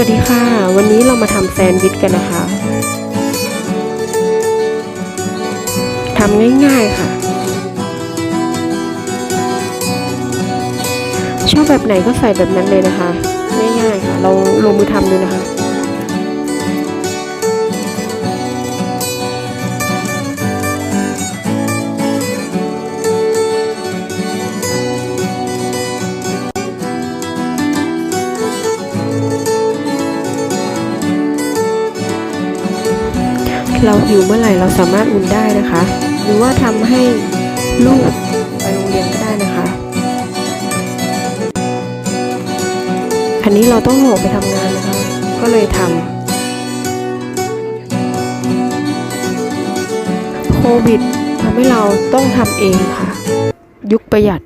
วัสดีค่ะ วันนี้เรามาทำแซนด์วิชกันนะคะทำง่ายๆค่ะ ชอบแบบไหนก็ใส่แบบนั้นเลยนะคะ ง่ายๆค่ะ เราลงมือทำดูนะคะ เราหิวเมื่อไหร่เราสามารถอุ่นได้นะคะ หรือว่าทำให้ลูกไปโรงเรียนก็ได้นะคะ อันนี้เราต้องห่อไปทำงานนะคะ ก็เลยทำโควิดทำให้เราต้องทำเองค่ะ ยุคประหยัด